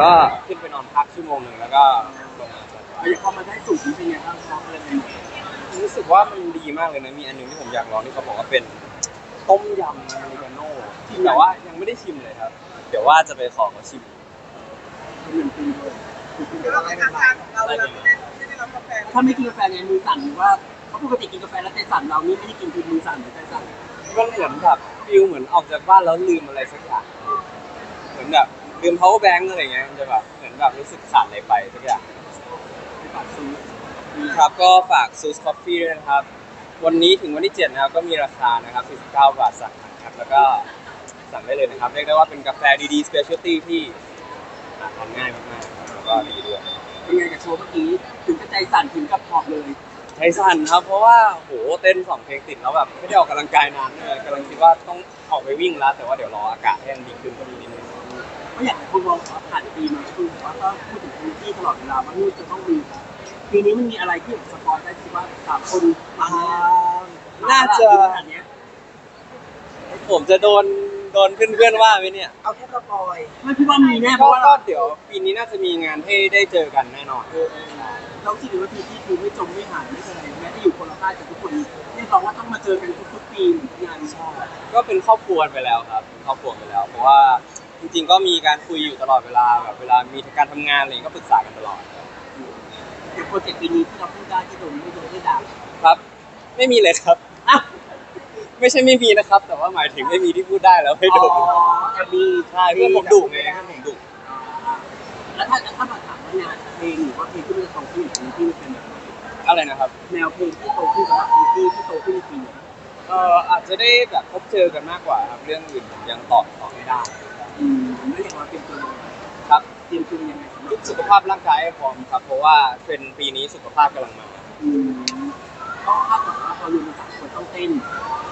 ก็ขึ้นไปนอนพักชั่วโมงหนึ่งแล้วก็ลงมาจัดไอ้พอมาได้สูตรนี้เป็นไงบ้างครับอะไรเป็นไงรู้สึกว่ามันดีมากเลยนะมีอันหนึงที่ผมอยากลองที่เขาบอกว่าเป็นต้มยำอเมริกาโน่แต่ว่ายังไม่ได้ชิมเลยครับ เดี๋ยวว่าจะไปขอเขาชิมเป็นหนึ่งปีเลยคือเราเป็นทางการของเราเราไม่ได้ไม่ได้รับกาแฟถ้าไม่กินกาแฟไงมือสั่นหรือว่าเพราะปกติกินกาแฟแล้วใจสั่นเรานี่ไม่ได้กินคือมือสั่นหรือใจสั่นมันเหมือนแบบฟิลเหมือนออกจากบ้านแล้วลืมอะไรสักอย่างเหมือนแบบ ลืม power bank อะไรเงี้ยมันจะแบบเหมือนแบบรู้สึกสั่นอะไรไปสักอย่างไปฝากซื้อครับก็ฝากซูสคอฟฟี่ด้วยนะครับ วันนี้ถึงวันที่7นะครับก็มีราคานะครับ49บาทสั่งนะครับแล้วก็สั่งได้เลยนะครับเรียกได้ว่าเป็นกาแฟดีๆ specialty ที่หาทานง่ายมากๆครับแล้วก็ดีด้วยเป็นไงกับโชว์เมื่อกี้ถึงกับใจสั่นถึงกับหอบเลยใช้สั่นครับเพราะว่าโหเต้นสองเพลงติดแล้วแบบไม่ได้ออกกำลังกายนานเลยกำลังคิดว่าต้องออกไปวิ่งแล้วแต่ว่าเดี๋ยวรออากาศให้มันดีขึ้นกว่านี้นิดนึง ก็อยากให้คุณมองว่าผ่านปีมาคือว่าก็พูดถึงพื้นที่ตลอดเวลาว่านู่นจะต้องมีปีนี้มันมีอะไรที่สปอยได้ที่ว่าสามคนมาน่าจะขนาดเนี้ยผมจะโดนโดนเพื่อนๆว่าไหมเนี่ย เอาแค่สปอยไม่พี่ว่ามีแน่เพก็ราะว่าก็เดี๋ยวปีนี้น่าจะมีงานให้ได้เจอกันแน่นอน เออเออเราคิดว่าปีที่คือไม่จมไม่หายไม่อะไรแม้จะอยู่คนละค่ายแต่ทุกคนเรียกร้องว่าต้องมาเจอกันทุกๆปีงานชอบก็เป็นครอบครัวไปแล้วครับเป็นครอบครัวไปแล้ว เพราะว่า จริงๆก็มีการคุยอยู่ตลอดเวลาแบบเวลามีการทำงานอะไรอย่างเงี้ยก็ปรึกษากันตลอดอย่างโปรเจกต์ปีนี้ที่เราพูดได้ที่โดนไม่โดนไม่ด่าครับ ไม่มีเลยครับอะไม่ใช่ไม่มีนะครับ แต่ว่าหมายถึงไม่มีที่พูดได้แล้วไม่อ๋โดอนแต่มีใช่เพื่อนผมดุไงเพื่อนผมดุแล้วถ้าถ้ามาถามว่างานเพลงหรือว่าเพลงที่มันจะโตขึ้นในปีนี้ที่มันเป็นแบบไหนอะไรนะครับ แนวเพลงที่โตขึ้นสำหรับพื้นที่ที่โตขึ้นในปีนี้ เอ่ออาจจะได้แบบพบเจอกันมากกว่าครับเรื่องอื่นผมยังตอบตอบไม่ได้ อืมแล้วอย่างเราเตรียมตัวยังไงครับเตรียมตัวยังไงสำหรับสุขภาพร่างกายให้พร้อมครับ เพราะว่าเป็นปีนี้สุขภาพกำลังมาอืมก็คาดหวังว่าพออยู่ในสามคนต้องเต้น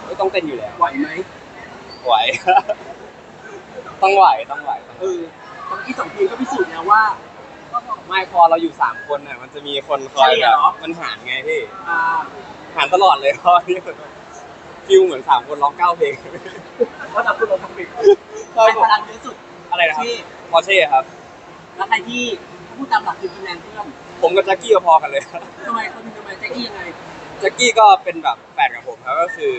ไม่ต้องเต้นอยู่แล้วไหวไหมไหว ต้องไหวต้องไหวต้องไหวเออตอนที่สองเพลงก็พิสูจน์แล้วว่า ไม่พอเราอยู่สามคนน่ะมันจะมีคนคอยใช่แบเหรบอมันหารไงพี่อ่า หารตลอดเลยเพราะนี่ ฟิลเหมือนสามคนร้องเก้าเพลงเพราะเราพูดเราทำเพลงใช่ใครผพมลังเยอะสุดอะไรนะครับที่พอเช่ครับ แล้วใครที่พูดตามหลักคือคะแนนเพื่อนผมกับแจ็คกี้ก็พอกันเลยครับทำไมเขาถึงทำไมแจ็คกี้ยังไงแจ็คกี้ก็เป็นแบบแฟนกับผมครับก็คือ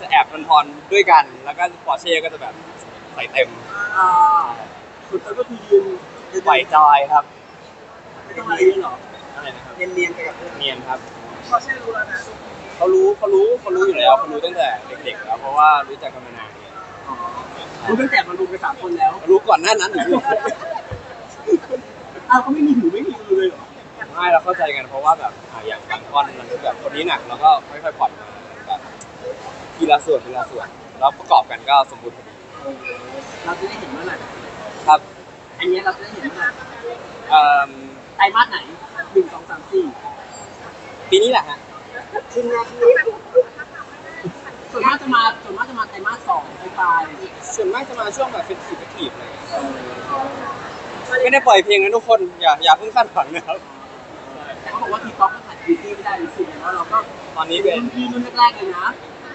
จะแอบพรๆด้วยกันแล้วก็พอเช่ก็จะแบบใส่เต็มอ่าสุดท้ายก็คือยืนยืนไหวจอยครับไม่ต้องอะไรเยอะหรออะไรนะครับเนียนๆไปกับเพื่อนเนียนครับ พอใช่รู้แล้วนะเขารู้เขารู้เขารู้อยู่แล้วเขารู้ตั้งแต่เด็กๆแล้วเพราะว่ารู้จักกันมานานเนี่ยอ๋อรู้ตั้งแต่มารวมกันสามคนแล้ว รู้ก่อนหน้านั้นอีกอ้าวเขาไม่มีหูไม่มีมือเลยเหรอไม่เราเข้าใจกันเพราะว่าแบบอะอย่างบางท่อนมันแบบคนนี้หนักแล้วก็ค่อยๆผ่อนมาแบบทีละส่วนทีละส่วนแล้วประกอบกันก็สมบูรณ์พอดีเออเราจะได้เห็นเมื่อไหร่ครับ อันเนี้ยเราจะได้เห็นเมื่อไหร่เอ่อไตรมาสไหนหนึ่งสองสามสี่ ปีนี้แหละฮะทีมงานที่รู้ส่วนมากจะมาส่วนมากจะมาไตรมาสสองปลายส่วนมากจะมาช่วงแบบเป็นสีทีฟอะไรอย่างเงี้ยไม่ได้ปล่อยเพลงนะทุกคน อย่าอย่าเพิ่งคาดหวังนะครับแต่เขาบอกว่าทีป๊อปก็ขาดบิวตี้ไม่ได้รู้สึกไงว่าเราก็ตอนนี้เป็นรุ่นพี่รุ่นแรกๆเลยนะ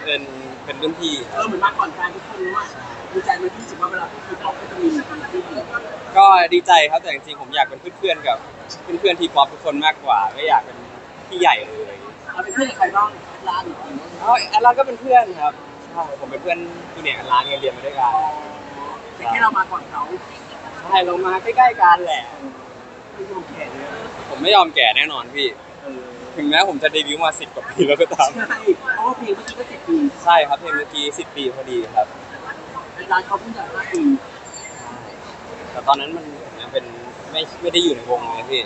เป็นเป็นรุ่นพี่เออเหมือนมาก่อนแฟนทุกคนรู้ว่าดีใจไหมันที่รู้สึกว่าเวลาพูดทีป๊อปก็จะมีบิวตี้ก็ดีใจครับแต่จริงๆผมอยากเป็นเพื่อนๆกับเพื่อนๆทีป๊อปทุกคนมากกว่าไม่อยากเป็น พี่ใหญ่เลยเราเป็นเพื่อนกับใครบ้างร้านหรืออ๋อแอลลาก็เป็นเพื่อนครับใช่ผมเป็นเพื่อนจูเนียร์ร้านเรียนมาด้วยกันแต่แค่เรามาก่อนเขาใช่ลงมาใกล้ๆกันแหละไม่ยอมแข่เลยผมไม่ยอมแก่แน่นอนพี่เออถึงแม้ผมจะเดบิวต์มาสิบกว่าปีแล้วก็ตามใช่เพราะว่าเพลงเมื่อกี้ก็เจ็ดปีใช่ครับเพลงเมื่อกี้สิบปีพอดีครับร้านเขาเพิ่งจะห้าปีแต่ตอนนั้นมันยังเป็นไม่ไม่ได้อยู่ในวงเลยพี่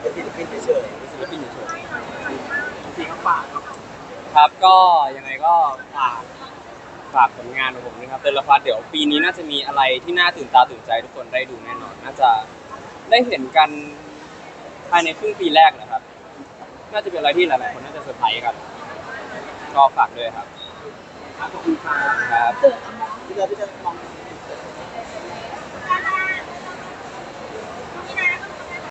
เป็นศิลปินเฉยเป็นศิลปินเฉยเพลงเขาฝากครับๆครับก็ยังไงก็ฝากฝากผลงานของผมนะครับเดลพัทเดี๋ยวปีนี้น่าจะมีอะไรที่น่าตื่นตาตื่นใจทุกคนได้ดูแน่นอน น่าจะได้เห็นกันภายในครึ่งปีแรกนะครับ น่าจะเป็นอะไรที่หลายๆคนน่าจะเซอร์ไพรส์กันก็ฝากด้วยครับขอบคุณครับครับๆพี่เจอพี่เจอมอง